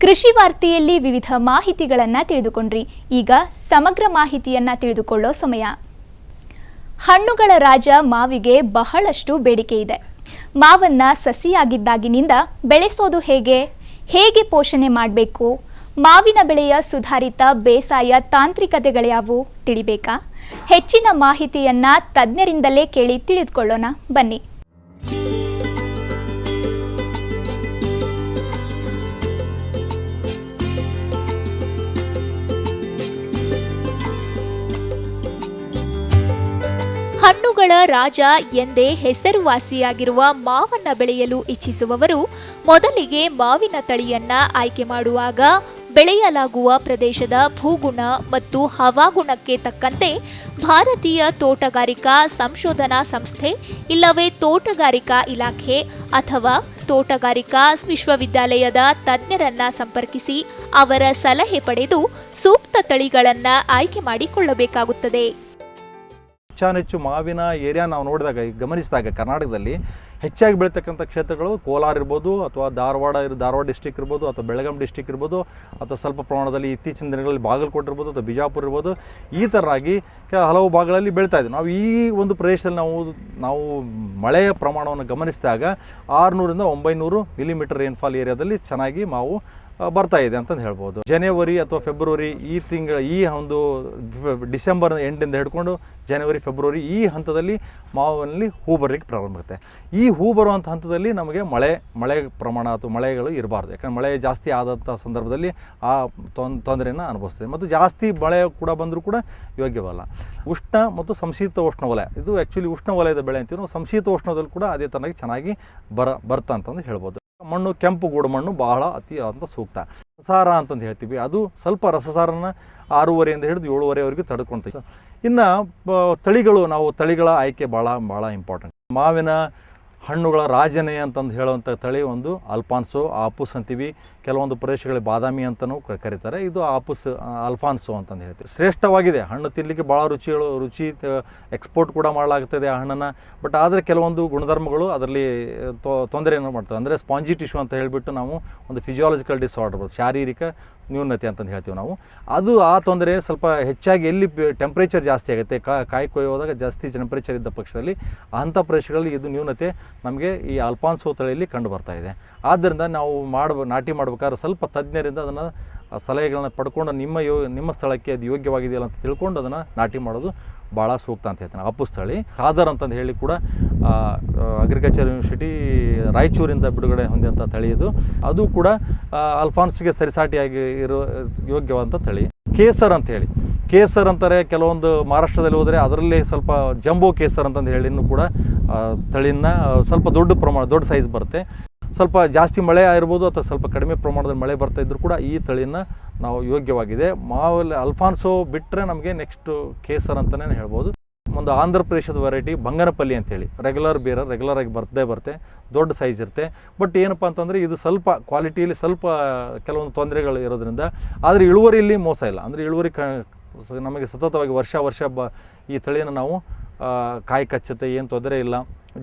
ಕೃಷಿ ವಾರ್ತೆಯಲ್ಲಿ ವಿವಿಧ ಮಾಹಿತಿಗಳನ್ನು ತಿಳಿದುಕೊಂಡ್ರಿ. ಈಗ ಸಮಗ್ರ ಮಾಹಿತಿಯನ್ನ ತಿಳಿದುಕೊಳ್ಳೋ ಸಮಯ. ಹಣ್ಣುಗಳ ರಾಜ ಮಾವಿಗೆ ಬಹಳಷ್ಟು ಬೇಡಿಕೆ ಇದೆ. ಮಾವನ್ನ ಸಸಿಯಾಗಿದ್ದಾಗಿನಿಂದ ಬೆಳೆಸೋದು ಹೇಗೆ? ಹೇಗೆ ಪೋಷಣೆ ಮಾಡಬೇಕು? ಮಾವಿನ ಬೆಳೆಯ ಸುಧಾರಿತ ಬೇಸಾಯ ತಾಂತ್ರಿಕತೆಗಳ್ಯಾವು ತಿಳಿಬೇಕಾ? ಹೆಚ್ಚಿನ ಮಾಹಿತಿಯನ್ನ ತಜ್ಞರಿಂದಲೇ ಕೇಳಿ ತಿಳಿದುಕೊಳ್ಳೋಣ. ಬನ್ನಿ. ಹಣ್ಣುಗಳ ರಾಜ ಎಂದೇ ಹೆಸರುವಾಸಿಯಾಗಿರುವ ಮಾವನ್ನ ಬೆಳೆಯಲು ಇಚ್ಛಿಸುವವರು ಮೊದಲಿಗೆ ಮಾವಿನ ತಳಿಯನ್ನ ಆಯ್ಕೆ ಮಾಡುವಾಗ ಬೆಳೆಯಲಾಗುವ ಪ್ರದೇಶದ ಭೂಗುಣ ಮತ್ತು ಹವಾಗುಣಕ್ಕೆ ತಕ್ಕಂತೆ ಭಾರತೀಯ ತೋಟಗಾರಿಕಾ ಸಂಶೋಧನಾ ಸಂಸ್ಥೆ ಇಲ್ಲವೇ ತೋಟಗಾರಿಕಾ ಇಲಾಖೆ ಅಥವಾ ತೋಟಗಾರಿಕಾ ವಿಶ್ವವಿದ್ಯಾಲಯದ ತಜ್ಞರನ್ನ ಸಂಪರ್ಕಿಸಿ ಅವರ ಸಲಹೆ ಪಡೆದು ಸೂಕ್ತ ತಳಿಗಳನ್ನ ಆಯ್ಕೆ ಮಾಡಿಕೊಳ್ಳಬೇಕಾಗುತ್ತದೆ. ಹೆಚ್ಚಾನೆಚ್ಚು ಮಾವಿನ ಏರಿಯಾ ನಾವು ನೋಡಿದಾಗ ಗಮನಿಸಿದಾಗ ಕರ್ನಾಟಕದಲ್ಲಿ ಹೆಚ್ಚಾಗಿ ಬೆಳೀತಕ್ಕಂಥ ಕ್ಷೇತ್ರಗಳು ಕೋಲಾರ ಇರ್ಬೋದು ಅಥವಾ ಧಾರವಾಡ ಇರ್ ಧಾರವಾಡ ಡಿಸ್ಟಿಕ್ ಇರ್ಬೋದು ಅಥವಾ ಬೆಳಗಾಂ ಡಿಸ್ಟಿಕ್ ಇರ್ಬೋದು ಅಥವಾ ಸ್ವಲ್ಪ ಪ್ರಮಾಣದಲ್ಲಿ ಇತ್ತೀಚಿನ ದಿನಗಳಲ್ಲಿ ಬಾಗಲಕೋಟೆ ಇರ್ಬೋದು ಅಥವಾ ಬಿಜಾಪುರ ಇರ್ಬೋದು ಈ ಥರ ಆಗಿ ಹಲವು ಭಾಗಗಳಲ್ಲಿ ಬೆಳೀತಾ ಇದ್ದೀವಿ ನಾವು ಈ ಒಂದು ಪ್ರದೇಶದಲ್ಲಿ ನಾವು ನಾವು ಮಳೆಯ ಪ್ರಮಾಣವನ್ನು ಗಮನಿಸಿದಾಗ ಆರುನೂರಿಂದ ಒಂಬೈನೂರು ಮಿಲಿಮೀಟರ್ ರೇನ್ಫಾಲ್ ಏರಿಯಾದಲ್ಲಿ ಚೆನ್ನಾಗಿ ಆ, ಬರ್ತಾ ಇದೆ ಅಂತಂದು ಹೇಳ್ಬೋದು. ಜನವರಿ ಅಥವಾ ಫೆಬ್ರವರಿ ಈ ತಿಂಗಳ ಈ ಒಂದು ಡಿಸೆಂಬರ್ ಎಂಡಿಂದ ಹಿಡ್ಕೊಂಡು ಜನವರಿ ಫೆಬ್ರವರಿ ಈ ಹಂತದಲ್ಲಿ ಮಾವಿನಲ್ಲಿ ಹೂ ಬರಲಿಕ್ಕೆ ಪ್ರಾರಂಭ ಆಗುತ್ತೆ. ಈ ಹೂ ಬರುವಂಥ ಹಂತದಲ್ಲಿ ನಮಗೆ ಮಳೆ ಮಳೆ ಪ್ರಮಾಣ ಅಥವಾ ಮಳೆಗಳು ಇರಬಾರ್ದು. ಯಾಕಂದ್ರೆ ಮಳೆ ಜಾಸ್ತಿ ಆದಂಥ ಸಂದರ್ಭದಲ್ಲಿ ಆ ತೊಂದರೆಯನ್ನು ಅನುಭವಿಸ್ತದೆ. ಮತ್ತು ಜಾಸ್ತಿ ಮಳೆ ಕೂಡ ಬಂದರೂ ಕೂಡ ಯೋಗ್ಯವಲ್ಲ. ಉಷ್ಣ ಮತ್ತು ಸಂಶೀತ ಉಷ್ಣವಲಯ ಇದು ಆ್ಯಕ್ಚುಲಿ ಉಷ್ಣವಲಯದ ಬೆಳೆ ಅಂತೀವಿ ಸಂಶೀತ ಉಷ್ಣದಲ್ಲಿ ಕೂಡ ಅದೇ ಥರನಾಗಿ ಚೆನ್ನಾಗಿ ಬರ, ಬರ್ತಾ ಅಂತಂದು ಹೇಳ್ಬೋದು. ಮಣ್ಣು ಕೆಂಪು ಗೂಡು ಮಣ್ಣು ಬಹಳ ಅತಿ ಅಂತ ಸೂಕ್ತ. ರಸಸಾರ ಅಂತಂದು ಹೇಳ್ತೀವಿ. ಅದು ಸ್ವಲ್ಪ ರಸಸಾರನ ಆರೂವರೆಯಿಂದ ಹಿಡಿದು ಏಳುವರೆವರೆಗೂ ತಡ್ಕೊಂತ ಇನ್ನು ತಳಿಗಳು, ನಾವು ತಳಿಗಳ ಆಯ್ಕೆ ಭಾಳ ಭಾಳ ಇಂಪಾರ್ಟೆಂಟ್ ಮಾವಿನ ಹಣ್ಣುಗಳ ರಾಜನೇ ಅಂತಂದು ಹೇಳುವಂಥ ತಳಿ ಒಂದು ಅಲ್ಫಾನ್ಸೋ ಆಪುಸ್ ಅಂತೀವಿ. ಕೆಲವೊಂದು ಪ್ರದೇಶಗಳಿಗೆ ಬಾದಾಮಿ ಅಂತಲೂ ಕರೀತಾರೆ. ಇದು ಆಪುಸ್ ಅಲ್ಫಾನ್ಸೋ ಅಂತಂದು ಹೇಳ್ತೀವಿ. ಶ್ರೇಷ್ಠವಾಗಿದೆ. ಹಣ್ಣು ತಿನ್ನಲಿಕ್ಕೆ ಭಾಳ ರುಚಿಗಳು, ರುಚಿ ಎಕ್ಸ್ಪೋರ್ಟ್ ಕೂಡ ಮಾಡಲಾಗ್ತದೆ ಆ ಹಣ್ಣನ್ನು. ಬಟ್ ಆದರೆ ಕೆಲವೊಂದು ಗುಣಧರ್ಮಗಳು ಅದರಲ್ಲಿ ತೊಂದರೆಯನ್ನು ಮಾಡ್ತವೆ. ಅಂದರೆ ಸ್ಪಾಂಜಿ ಟಿಶ್ಯೂ ಅಂತ ಹೇಳಿಬಿಟ್ಟು ನಾವು ಒಂದು ಫಿಸಿಯಾಲಜಿಕಲ್ ಡಿಸಾರ್ಡರ್ ಶಾರೀರಿಕ ನ್ಯೂನತೆ ಅಂತಂದು ಹೇಳ್ತೀವಿ ನಾವು. ಅದು ಆ ತೊಂದರೆ ಸ್ವಲ್ಪ ಹೆಚ್ಚಾಗಿ ಎಲ್ಲಿ ಟೆಂಪ್ರೇಚರ್ ಜಾಸ್ತಿ ಆಗುತ್ತೆ ಕಾಯಿ ಕೊಯ್ಯೋದಾಗ ಜಾಸ್ತಿ ಟೆಂಪ್ರೇಚರ್ ಇದ್ದ ಪಕ್ಷದಲ್ಲಿ ಅಂಥ ಪ್ರದೇಶಗಳಲ್ಲಿ ಇದು ನ್ಯೂನತೆ ನಮಗೆ ಈ ಅಲ್ಪಾನ್ಸೋ ತಳಿಯಲ್ಲಿ ಕಂಡು ಬರ್ತಾ ಇದೆ. ಆದ್ದರಿಂದ ನಾವು ಮಾಡ ನಾಟಿ ಮಾಡ್ಬೇಕಾದ್ರೆ ಸ್ವಲ್ಪ ತಜ್ಞರಿಂದ ಅದನ್ನು ಸಲಹೆಗಳನ್ನ ಪಡ್ಕೊಂಡು ನಿಮ್ಮ ಯೋ, ನಿಮ್ಮ ಸ್ಥಳಕ್ಕೆ ಅದು ಯೋಗ್ಯವಾಗಿದೆಯಲ್ಲ ಅಂತ ತಿಳ್ಕೊಂಡು ಅದನ್ನು ನಾಟಿ ಮಾಡೋದು ಭಾಳ ಸೂಕ್ತ ಅಂತ ಹೇಳ್ತೀನಿ. ಅಪ್ಪುಸ್ಥಳಿ ಖಾದರ್ ಅಂತಂದು ಹೇಳಿ ಕೂಡ ಅಗ್ರಿಕಲ್ಚರ್ ಯೂನಿವರ್ಸಿಟಿ ರಾಯಚೂರಿಂದ ಬಿಡುಗಡೆ ಹೊಂದಿದಂಥ ತಳಿ ಇದು. ಅದು ಕೂಡ ಅಲ್ಫಾನ್ಸ್ಗೆ ಸರಿಸಾಟಿಯಾಗಿ ಇರೋ ಯೋಗ್ಯವಾದಂಥ ತಳಿ. ಕೇಸರ್ ಅಂತ ಹೇಳಿ. ಕೇಸರ್ ಅಂತಾರೆ ಕೆಲವೊಂದು ಮಹಾರಾಷ್ಟ್ರದಲ್ಲಿ ಹೋದರೆ ಅದರಲ್ಲಿ ಸ್ವಲ್ಪ ಜಂಬೋ ಕೇಸರ್ ಅಂತಂದು ಹೇಳಿನೂ ಕೂಡ ತಳಿನ ಸ್ವಲ್ಪ ದೊಡ್ಡ ಪ್ರಮಾಣ, ದೊಡ್ಡ ಸೈಜ್ ಬರುತ್ತೆ. ಸ್ವಲ್ಪ ಜಾಸ್ತಿ ಮಳೆ ಆಗಿರ್ಬೋದು ಅಥವಾ ಸ್ವಲ್ಪ ಕಡಿಮೆ ಪ್ರಮಾಣದಲ್ಲಿ ಮಳೆ ಬರ್ತಾ ಇದ್ದರೂ ಕೂಡ ಈ ತಳಿನ ನಾವು ಯೋಗ್ಯವಾಗಿದೆ. ಮಾವಲ್ಲಿ ಅಲ್ಫಾನ್ಸೋ ಬಿಟ್ಟರೆ ನಮಗೆ ನೆಕ್ಸ್ಟ್ ಕೇಸರ್ ಅಂತಲೇ ಹೇಳ್ಬೋದು. ಒಂದು ಆಂಧ್ರ ಪ್ರದೇಶದ ವೆರೈಟಿ ಬಂಗನಪಲ್ಲಿ ಅಂತೇಳಿ. ರೆಗ್ಯುಲರ್ ಬೇರ ರೆಗ್ಯುಲರ್ ಆಗಿ ಬರ್ತದೇ ಬರುತ್ತೆ. ದೊಡ್ಡ ಸೈಜ್ ಇರುತ್ತೆ. ಬಟ್ ಏನಪ್ಪ ಅಂತಂದರೆ ಇದು ಸ್ವಲ್ಪ ಕ್ವಾಲಿಟಿಯಲ್ಲಿ ಸ್ವಲ್ಪ ಕೆಲವೊಂದು ತೊಂದರೆಗಳು ಇರೋದ್ರಿಂದ ಆದರೆ ಇಳುವರಿಯಲ್ಲಿ ಮೋಸ ಇಲ್ಲ. ಅಂದರೆ ಇಳುವರಿ ಕ ನಮಗೆ ಸತತವಾಗಿ ವರ್ಷ ವರ್ಷ ಬ ಈ ತಳಿಯನ್ನು ನಾವು ಕಾಯಿ ಕಚ್ಚುತ್ತೆ, ಏನು ತೊಂದರೆ ಇಲ್ಲ.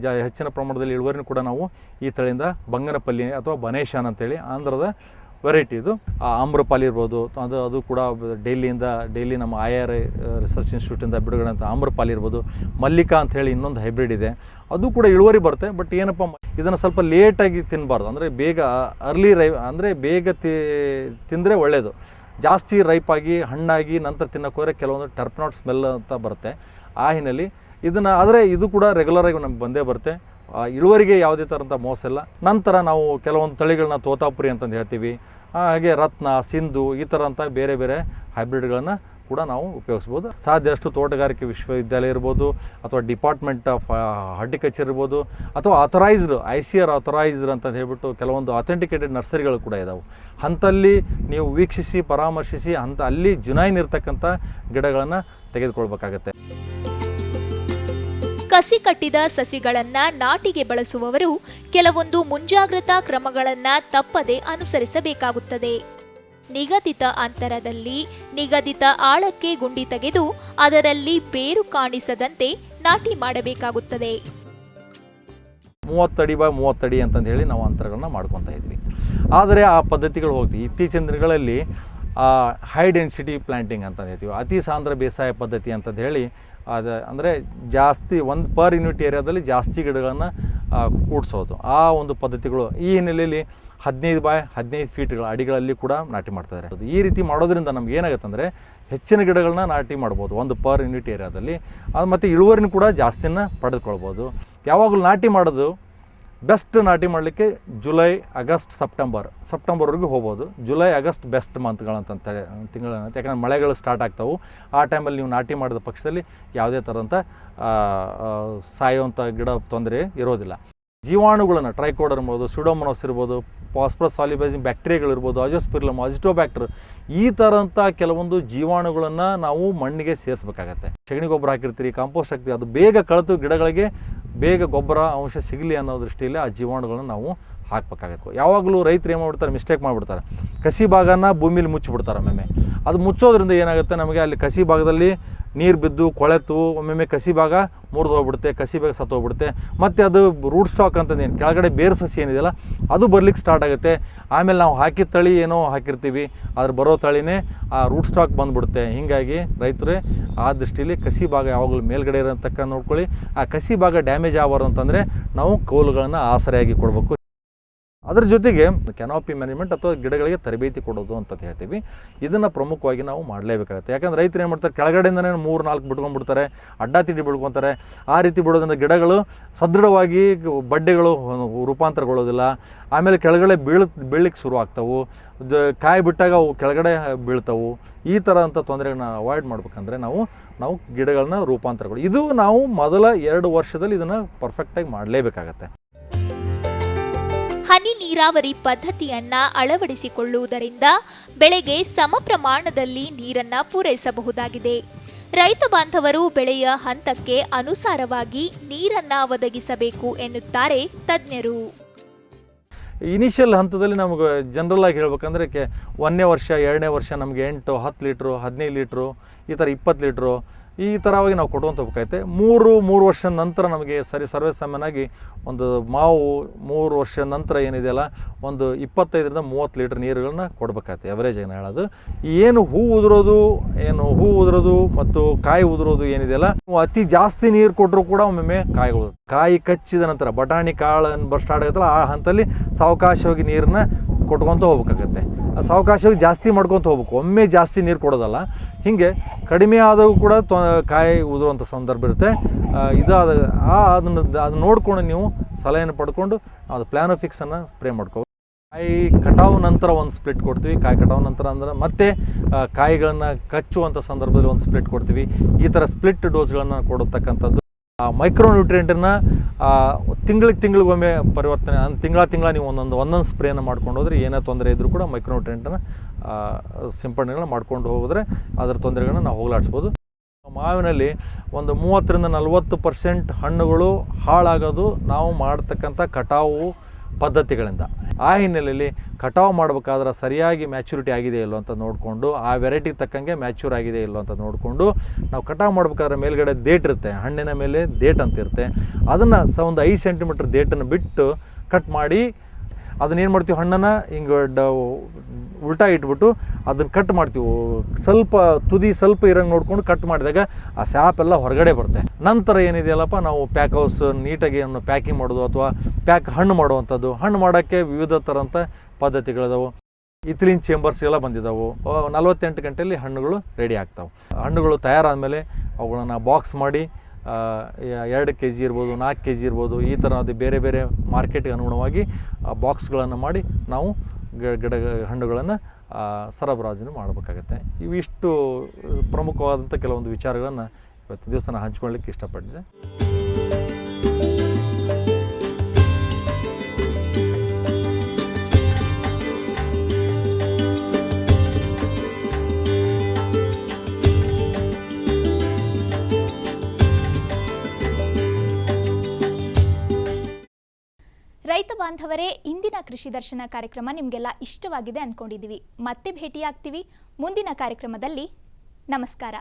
ಜ ಹೆಚ್ಚಿನ ಪ್ರಮಾಣದಲ್ಲಿ ಇಳುವರಿನೂ ಕೂಡ ನಾವು ಈ ತಳಿಯಿಂದ ಬಂಗನಪಲ್ಲಿ ಅಥವಾ ಬನೇಶಾನ್ ಅಂತೇಳಿ ಆಂಧ್ರದ ವೆರೈಟಿ ಇದು. ಆ ಆಮ್ರಪಾಲಿ ಇರ್ಬೋದು, ಅದು ಅದು ಕೂಡ ಡೈಲಿಯಿಂದ, ಡೈಲಿ ನಮ್ಮ ಐ ಆರ್ ರಿಸರ್ಚ್ ಇನ್ಸ್ಟಿಟ್ಯೂಟಿಂದ ಬಿಡುಗಡೆ ಅಂತ ಆಮ್ರಪಾಲಿ ಇರ್ಬೋದು. ಮಲ್ಲಿಕಾ ಅಂಥೇಳಿ ಇನ್ನೊಂದು ಹೈಬ್ರಿಡ್ ಇದೆ. ಅದು ಕೂಡ ಇಳುವರಿ ಬರುತ್ತೆ, ಬಟ್ ಏನಪ್ಪ ಇದನ್ನು ಸ್ವಲ್ಪ ಲೇಟಾಗಿ ತಿನ್ನಬಾರ್ದು ಅಂದರೆ ಬೇಗ, ಅರ್ಲಿ ರೈ, ಅಂದರೆ ಬೇಗ ತಿ, ತಿಂದರೆ ಒಳ್ಳೆಯದು ಜಾಸ್ತಿ ರೈಪಾಗಿ, ಹಣ್ಣಾಗಿ ನಂತರ ತಿನ್ನೋಕೆ ಹೋದರೆ ಕೆಲವೊಂದು ಟರ್ಪ್ನಾಟ್ ಸ್ಮೆಲ್ ಅಂತ ಬರುತ್ತೆ. ಆ ಹಿನ್ನೆಲೆ ಇದನ್ನು ಆದರೆ ಇದು ಕೂಡ ರೆಗ್ಯುಲರಾಗಿ ನಮ್ಗೆ ಬಂದೇ ಬರುತ್ತೆ. ಇಳುವರಿಗೆ ಯಾವುದೇ ಥರಂಥ ಮೋಸ ಇಲ್ಲ. ನಂತರ ನಾವು ಕೆಲವೊಂದು ತಳಿಗಳನ್ನ ತೋತಾಪುರಿ ಅಂತಂದು ಹೇಳ್ತೀವಿ. ಹಾಗೆ ರತ್ನ, ಸಿಂಧು ಈ ಥರ ಅಂತ ಬೇರೆ ಬೇರೆ ಹೈಬ್ರಿಡ್ಗಳನ್ನು ಕೂಡ ನಾವು ಉಪಯೋಗಿಸ್ಬೋದು. ಸಾಧ್ಯಷ್ಟು ತೋಟಗಾರಿಕೆ ವಿಶ್ವವಿದ್ಯಾಲಯ ಇರ್ಬೋದು, ಅಥವಾ ಡಿಪಾರ್ಟ್ಮೆಂಟ್ ಆಫ್ ಹಾರ್ಟಿಕಲ್ಚರ್ ಇರ್ಬೋದು, ಅಥವಾ authorised I C R authorised ಅಂತ ಹೇಳ್ಬಿಟ್ಟು ಕೆಲವೊಂದು ಅಥೆಂಟಿಕೇಟೆಡ್ ನರ್ಸರಿಗಳು ಕೂಡ ಇದಾವೆ. ಅಂಥಲ್ಲಿ ನೀವು ವೀಕ್ಷಿಸಿ, ಪರಾಮರ್ಶಿಸಿ ಅಂತ ಅಲ್ಲಿ ಜುನೈನ್ ಇರ್ತಕ್ಕಂಥ ಗಿಡಗಳನ್ನು ತೆಗೆದುಕೊಳ್ಬೇಕಾಗತ್ತೆ. ಕಸಿ ಕಟ್ಟಿದ ಸಸಿಗಳನ್ನ ನಾಟಿಗೆ ಬಳಸುವವರು ಕೆಲವೊಂದು ಮುಂಜಾಗ್ರತಾ ಕ್ರಮಗಳನ್ನ ತಪ್ಪದೆ ಅನುಸರಿಸಬೇಕಾಗುತ್ತದೆ. ನಿಗದಿತ ಅಂತರದಲ್ಲಿ ನಿಗದಿತ ಆಳಕ್ಕೆ ಗುಂಡಿ ತೆಗೆದು ಅದರಲ್ಲಿ ಬೇರು ಕಾಣಿಸದಂತೆ ನಾಟಿ ಮಾಡಬೇಕಾಗುತ್ತದೆ. ಮೂವತ್ತಡಿ ಬೈ ಮೂವತ್ತಡಿ ಅಂತಂದು ಹೇಳಿ ನಾವು ಅಂತರಗಳನ್ನ ಮಾಡ್ಕೊತಾ ಇದ್ವಿ. ಆದರೆ ಆ ಪದ್ಧತಿಗಳು ಹೋಗ್ತೀವಿ. ಇತ್ತೀಚಿನ ದಿನಗಳಲ್ಲಿ ಹೈ ಡೆನ್ಸಿಟಿ ಪ್ಲಾಂಟಿಂಗ್ ಅಂತ ಹೇಳ್ತೀವಿ. ಅತಿ ಸಾಂದ್ರ ಬೇಸಾಯ ಪದ್ಧತಿ ಅಂತಂದು ಹೇಳಿ ಅದು ಅಂದರೆ ಜಾಸ್ತಿ ಒಂದು ಪರ್ ಯೂನಿಟ್ ಏರಿಯಾದಲ್ಲಿ ಜಾಸ್ತಿ ಗಿಡಗಳನ್ನು ಕೂಡಿಸೋದು. ಆ ಒಂದು ಪದ್ಧತಿಗಳು ಈ ಹಿನ್ನೆಲೆಯಲ್ಲಿ ಹದಿನೈದು ಬಾಯ್ ಹದಿನೈದು ಫೀಟ್ಗಳ ಅಡಿಗಳಲ್ಲಿ ಕೂಡ ನಾಟಿ ಮಾಡ್ತಾರೆ ಈ ರೀತಿ ಮಾಡೋದ್ರಿಂದ ನಮ್ಗೆ ಏನಾಗುತ್ತೆ ಅಂದರೆ ಹೆಚ್ಚಿನ ಗಿಡಗಳನ್ನ ನಾಟಿ ಮಾಡ್ಬೋದು ಒಂದು ಪರ್ ಯೂನಿಟ್ ಏರಿಯಾದಲ್ಲಿ. ಅದು ಮತ್ತು ಇಳುವರಿನೂ ಕೂಡ ಜಾಸ್ತಿನ ಪಡೆದುಕೊಳ್ಬೋದು. ಯಾವಾಗಲೂ ನಾಟಿ ಮಾಡೋದು ಬೆಸ್ಟ್ ನಾಟಿ ಮಾಡಲಿಕ್ಕೆ ಜುಲೈ, ಆಗಸ್ಟ್, ಸೆಪ್ಟೆಂಬರ್. ಸೆಪ್ಟೆಂಬರ್ವರೆಗೂ ಹೋಗ್ಬೋದು. ಜುಲೈ, ಆಗಸ್ಟ್ ಬೆಸ್ಟ್ ಮಂತ್ಗಳಂತ ತಿಂಗಳ ಯಾಕಂದ್ರೆ ಮಳೆಗಳು ಸ್ಟಾರ್ಟ್ ಆಗ್ತಾವೆ. ಆ ಟೈಮಲ್ಲಿ ನೀವು ನಾಟಿ ಮಾಡಿದ ಪಕ್ಷದಲ್ಲಿ ಯಾವುದೇ ಥರದಂಥ ಸಾಯುವಂಥ ಗಿಡ ತೊಂದರೆ ಇರೋದಿಲ್ಲ. ಜೀವಾಣುಗಳನ್ನು ಟ್ರೈಕೋಡರ್ ಇರ್ಬೋದು, ಸುಡೋಮೊನೋಸ್ ಇರ್ಬೋದು, ಫಾಸ್ಫರಸ್ ಸಾಲಿಬೈಸಿಂಗ್ ಬ್ಯಾಕ್ಟೀರಿಯಾಗಳಿರ್ಬೋದು ಅಜೋಸ್ಪಿರ್ಲಮ್ ಅಜಿಟೋಬ್ಯಾಕ್ಟರ್ ಈ ಥರಂಥ ಕೆಲವೊಂದು ಜೀವಾಣುಗಳನ್ನು ನಾವು ಮಣ್ಣಿಗೆ ಸೇರಿಸ್ಬೇಕಾಗತ್ತೆ. ಶಗಣಿ ಗೊಬ್ಬರ ಹಾಕಿರ್ತೀರಿ, ಕಾಂಪೋಸ್ಟ್ ಹಾಕ್ತೀವಿ ಅದು ಬೇಗ ಕಳೆತು ಗಿಡಗಳಿಗೆ ಬೇಗ ಗೊಬ್ಬರ, ಅಂಶ ಸಿಗಲಿ ಅನ್ನೋ ದೃಷ್ಟಿಯಲ್ಲಿ ಆ ಜೀವಾಣುಗಳನ್ನು ನಾವು ಹಾಕ್ಬೇಕಾಗತ್ತೆ. ಯಾವಾಗಲೂ ರೈತರು ಏನು ಮಾಡ್ಬಿಡ್ತಾರೆ? ಮಿಸ್ಟೇಕ್ ಮಾಡಿಬಿಡ್ತಾರೆ. ಕಸಿ ಭಾಗನ ಭೂಮಿಲಿ ಮುಚ್ಚಿಬಿಡ್ತಾರೆ ಒಮ್ಮೆ ಅದು ಮುಚ್ಚೋದ್ರಿಂದ ಏನಾಗುತ್ತೆ? ನಮಗೆ ಅಲ್ಲಿ ಕಸಿ ಭಾಗದಲ್ಲಿ ನೀರು ಬಿದ್ದು ಕೊಳೆತು ಒಮ್ಮೊಮ್ಮೆ ಕಸಿ ಭಾಗ ಮುರಿದು ಹೋಗ್ಬಿಡುತ್ತೆ, ಕಸಿ ಭಾಗ ಸತ್ತು ಹೋಗ್ಬಿಡುತ್ತೆ. ಮತ್ತು ಅದು ರೂಟ್ ಸ್ಟಾಕ್ ಅಂತಂದೇನು, ಕೆಳಗಡೆ ಬೇರು ಸಸಿ ಏನಿದೆಯಲ್ಲ, ಅದು ಬರ್ಲಿಕ್ಕೆ ಸ್ಟಾರ್ಟ್ ಆಗುತ್ತೆ. ಆಮೇಲೆ ನಾವು ಹಾಕಿದ ತಳಿ ಏನೋ ಹಾಕಿರ್ತೀವಿ ಅದ್ರ ಬರೋ ತಳಿನೇ ಆ ರೂಟ್ ಸ್ಟಾಕ್ ಬಂದುಬಿಡುತ್ತೆ. ಹೀಗಾಗಿ ರೈತರೇ, ಆ ದೃಷ್ಟಿಯಲ್ಲಿ ಕಸಿ ಭಾಗ ಯಾವಾಗಲೂ ಮೇಲ್ಗಡೆ ಇರೋತಕ್ಕ ನೋಡ್ಕೊಳ್ಳಿ. ಆ ಕಸಿ ಭಾಗ ಡ್ಯಾಮೇಜ್ ಆಗಬಾರ್ದು ಅಂತಂದರೆ ನಾವು ಕೋಲುಗಳನ್ನು ಆಸರೆಯಾಗಿ ಕೊಡಬೇಕು. ಅದ್ರ ಜೊತೆಗೆ ಕೆನಾಪಿ ಮ್ಯಾನೇಜ್ಮೆಂಟ್ ಅಥವಾ ಗಿಡಗಳಿಗೆ ತರಬೇತಿ ಕೊಡೋದು ಅಂತ ಹೇಳ್ತೀವಿ. ಇದನ್ನು ಪ್ರಮುಖವಾಗಿ ನಾವು ಮಾಡಲೇಬೇಕಾಗುತ್ತೆ. ಯಾಕಂದ್ರೆ ರೈತರು ಏನು ಮಾಡ್ತಾರೆ? ಕೆಳಗಡೆಯಿಂದನೇ ಮೂರು ನಾಲ್ಕು ಬಿಟ್ಕೊಂಡ್ಬಿಡ್ತಾರೆ, ಅಡ್ಡ ತಿಡ್ಡಿ ಬಿಡ್ಕೊತಾರೆ ಆ ರೀತಿ ಬಿಡೋದ್ರಿಂದ ಗಿಡಗಳು ಸದೃಢವಾಗಿ ಬಡ್ಡೆಗಳು ರೂಪಾಂತರಗೊಳ್ಳೋದಿಲ್ಲ. ಆಮೇಲೆ ಕೆಳಗಡೆ ಬೀಳ, ಬೀಳಲಿಕ್ಕೆ ಶುರು ಆಗ್ತವು. ಕಾಯಿ ಬಿಟ್ಟಾಗ ಅವು ಕೆಳಗಡೆ ಬೀಳ್ತವೆ. ಈ ಥರ ಅಂಥ ತೊಂದರೆಗಳನ್ನ ಅವಾಯ್ಡ್ ಮಾಡ್ಬೇಕಂದ್ರೆ ನಾವು ನಾವು ಗಿಡಗಳನ್ನ ರೂಪಾಂತರಗಳು, ಇದು ನಾವು ಮೊದಲ ಎರಡು ವರ್ಷದಲ್ಲಿ ಇದನ್ನು ಪರ್ಫೆಕ್ಟಾಗಿ ಮಾಡಲೇಬೇಕಾಗತ್ತೆ. ಹನಿ ನೀರಾವರಿ ಪದ್ಧತಿಯನ್ನ ಅಳವಡಿಸಿಕೊಳ್ಳುವುದರಿಂದ ಬೆಳೆಗೆ ಸಮ ಪ್ರಮಾಣದಲ್ಲಿ ನೀರನ್ನ ಪೂರೈಸಬಹುದಾಗಿದೆ. ರೈತ ಬಾಂಧವರು ಬೆಳೆಯ ಹಂತಕ್ಕೆ ಅನುಸಾರವಾಗಿ ನೀರನ್ನ ಒದಗಿಸಬೇಕು ಎನ್ನುತ್ತಾರೆ ತಜ್ಞರು. ಇನಿಷಿಯಲ್ ಹಂತದಲ್ಲಿ ನಮಗೆ ಜನರಲ್ ಆಗಿ ಹೇಳ್ಬೇಕಂದ್ರೆ ಕೆ, ಒಂದನೇ ವರ್ಷ, ಎರಡನೇ ವರ್ಷ ನಮಗೆ ಎಂಟು, ಹತ್ತು ಲೀಟ್ರು, ಹದಿನೈದು ಲೀಟ್ರು, ಈ ಥರ ಇಪ್ಪತ್ತು ಲೀಟ್ರು ಈ ಥರವಾಗಿ ನಾವು ಕೊಡುವಂತ ಹೋಗ್ಬೇಕಾಯ್ತೆ ಮೂರು ಮೂರು ವರ್ಷದ ನಂತರ ನಮಗೆ ಸರಿ ಸರ್ವೇ ಸಾಮಾನ್ಯವಾಗಿ ಒಂದು ಮಾವು ಮೂರು ವರ್ಷದ ನಂತರ ಏನಿದೆಯಲ್ಲ, ಒಂದು ಇಪ್ಪತ್ತೈದರಿಂದ ಮೂವತ್ತು ಲೀಟ್ರ್ ನೀರುಗಳನ್ನ ಕೊಡಬೇಕಾಯ್ತು ಎವರೇಜ್ ಏನು ಹೇಳೋದು. ಏನು ಹೂ ಉದುರೋದು, ಏನು ಹೂ ಉದುರೋದು ಮತ್ತು ಕಾಯಿ ಉದುರೋದು ಏನಿದೆಯಲ್ಲ ಅತಿ ಜಾಸ್ತಿ ನೀರು ಕೊಟ್ಟರು ಕೂಡ ಒಮ್ಮೊಮ್ಮೆ ಕಾಯಿ ಉದುರು ಕಾಯಿ ಕಚ್ಚಿದ ನಂತರ, ಬಟಾಣಿ ಕಾಳು ಬರ್ ಸ್ಟಾರ್ಟ್ ಆಗುತ್ತಲ್ಲ, ಆ ಹಂತಲ್ಲಿ ಸಾವಕಾಶವಾಗಿ ನೀರನ್ನ ಕೊಟ್ಕೊತ ಹೋಗ್ಬೇಕಾಗತ್ತೆ. ಆ ಸಾವಕಾಶವಾಗಿ ಜಾಸ್ತಿ ಮಾಡ್ಕೊತ ಹೋಗ್ಬೇಕು. ಒಮ್ಮೆ ಜಾಸ್ತಿ ನೀರು ಕೊಡೋದಲ್ಲ. ಹೀಗೆ ಕಡಿಮೆ ಆದಾಗೂ ಕೂಡ ತೊ, ಕಾಯಿ ಉದುರುವಂಥ ಸಂದರ್ಭ ಇರುತ್ತೆ. ಇದಾದ, ಆ ಅದನ್ನು, ಅದನ್ನ ನೋಡ್ಕೊಂಡು ನೀವು ಸಲಹೆಯನ್ನು ಪಡ್ಕೊಂಡು ಅದು ಪ್ಲಾನೋಫಿಕ್ಸನ್ನು ಸ್ಪ್ರೇ ಮಾಡ್ಕೋ ಕಾಯಿ ಕಟಾವು ನಂತರ ಒಂದು ಸ್ಪ್ಲಿಟ್ ಕೊಡ್ತೀವಿ. ಕಾಯಿ ಕಟಾವು ನಂತರ ಅಂದ್ರೆ ಮತ್ತೆ ಕಾಯಿಗಳನ್ನು ಕಚ್ಚುವಂಥ ಸಂದರ್ಭದಲ್ಲಿ ಒಂದು ಸ್ಪ್ಲಿಟ್ ಕೊಡ್ತೀವಿ. ಈ ಥರ ಸ್ಪ್ಲಿಟ್ ಡೋಸ್ಗಳನ್ನು ಕೊಡತಕ್ಕಂಥದ್ದು ಆ ಮೈಕ್ರೋ ನ್ಯೂಟ್ರಿಯೆಂಟನ್ನು ತಿಂಗಳಿಗೆ ತಿಂಗಳಿಗೊಮ್ಮೆ ಪರಿವರ್ತನೆ ತಿಂಗಳ ತಿಂಗಳ ನೀವು ಒಂದೊಂದು ಒಂದೊಂದು ಸ್ಪ್ರೇನ ಮಾಡ್ಕೊಂಡು ಹೋದರೆ ಏನೇ ತೊಂದರೆ ಇದ್ದರೂ ಕೂಡ ಮೈಕ್ರೋ ನ್ಯೂಟ್ರಿಯೆಂಟನ್ನು ಸಿಂಪಡಣೆಗಳನ್ನ ಮಾಡ್ಕೊಂಡು ಹೋದರೆ ಅದರ ತೊಂದರೆಗಳನ್ನ ನಾವು ಹೋಗಲಾಡಿಸ್ಬೋದು. ಮಾವಿನಲ್ಲಿ ಒಂದು ಮೂವತ್ತರಿಂದ ನಲವತ್ತು ಪರ್ಸೆಂಟ್ ಹಣ್ಣುಗಳು ಹಾಳಾಗೋದು ನಾವು ಮಾಡ್ತಕ್ಕಂಥ ಕಟಾವು ಪದ್ಧತಿಗಳಿಂದ. ಆ ಹಿನ್ನೆಲೆಯಲ್ಲಿ ಕಟಾವು ಮಾಡಬೇಕಾದ್ರೆ ಸರಿಯಾಗಿ ಮ್ಯಾಚುರಿಟಿ ಆಗಿದೆ ಇಲ್ಲೋ ಅಂತ ನೋಡಿಕೊಂಡು, ಆ ವೆರೈಟಿಗೆ ತಕ್ಕಂಗೆ ಮ್ಯಾಚೂರ್ ಆಗಿದೆ ಇಲ್ಲೋ ಅಂತ ನೋಡಿಕೊಂಡು, ನಾವು ಕಟಾವು ಮಾಡಬೇಕಾದ್ರೆ ಮೇಲ್ಗಡೆ ದೇಟ್ ಇರುತ್ತೆ, ಹಣ್ಣಿನ ಮೇಲೆ ದೇಟ್ ಅಂತ ಇರುತ್ತೆ ಅದನ್ನು ಸ ಒಂದು ಐದು ಸೆಂಟಿಮೀಟ್ರ್ ದೇಟನ್ನು ಬಿಟ್ಟು ಕಟ್ ಮಾಡಿ ಅದನ್ನೇನು ಮಾಡ್ತೀವಿ, ಹಣ್ಣನ್ನು ಹಿಂಗೆ ಡ ಉಲ್ಟಾ ಇಟ್ಬಿಟ್ಟು ಅದನ್ನು ಕಟ್ ಮಾಡ್ತೀವಿ. ಸ್ವಲ್ಪ ತುದಿ ಸ್ವಲ್ಪ ಇರಂಗೆ ನೋಡ್ಕೊಂಡು ಕಟ್ ಮಾಡಿದಾಗ ಆ ಸ್ಯಾಪ್ ಎಲ್ಲ ಹೊರಗಡೆ ಬರುತ್ತೆ. ನಂತರ ಏನಿದೆಯಲ್ಲಪ್ಪ, ನಾವು ಪ್ಯಾಕ್ ಹೌಸ್ ನೀಟಾಗಿ ಅನ್ನು ಪ್ಯಾಕಿಂಗ್ ಮಾಡೋದು ಅಥವಾ ಪ್ಯಾಕ್ ಹಣ್ಣು ಮಾಡುವಂಥದ್ದು. ಹಣ್ಣು ಮಾಡೋಕ್ಕೆ ವಿವಿಧ ಥರಂಥ ಪದ್ಧತಿಗಳಿದಾವೆ. ಚೇಂಬರ್ಸ್ ಎಲ್ಲ ಬಂದಿದ್ದಾವೆ ನಲವತ್ತೆಂಟು ಗಂಟೆಯಲ್ಲಿ ಹಣ್ಣುಗಳು ರೆಡಿ ಆಗ್ತಾವೆ. ಹಣ್ಣುಗಳು ತಯಾರಾದ ಮೇಲೆ ಅವುಗಳನ್ನು ಬಾಕ್ಸ್ ಮಾಡಿ ಎರಡು ಕೆ ಜಿ ಇರ್ಬೋದು, ನಾಲ್ಕು ಕೆ ಜಿ ಇರ್ಬೋದು, ಈ ಥರ ಅದು ಬೇರೆ ಬೇರೆ ಮಾರ್ಕೆಟ್ಗೆ ಅನುಗುಣವಾಗಿ ಬಾಕ್ಸ್ಗಳನ್ನು ಮಾಡಿ ನಾವು ಗಿಡ, ಹಣ್ಣುಗಳನ್ನು ಸರಬರಾಜು ಮಾಡಬೇಕಾಗತ್ತೆ. ಇವಿಷ್ಟು ಪ್ರಮುಖವಾದಂಥ ಕೆಲವೊಂದು ವಿಚಾರಗಳನ್ನು ಇವತ್ತು ದಿವಸ ನಾನು ಹಂಚ್ಕೊಳ್ಳಿಕ್ಕೆ ಇಷ್ಟಪಟ್ಟಿದ್ದೆ. ಬಾಂಧವರೇ ಇಂದಿನ ಕೃಷಿ ದರ್ಶನ ಕಾರ್ಯಕ್ರಮ ನಿಮಗೆಲ್ಲ ಇಷ್ಟವಾಗಿದೆ ಅಂದ್ಕೊಂಡಿದ್ದೀವಿ. ಮತ್ತೆ ಭೇಟಿಯಾಗ್ತೀವಿ. ಮುಂದಿನ ಕಾರ್ಯಕ್ರಮದಲ್ಲಿ ನಮಸ್ಕಾರ.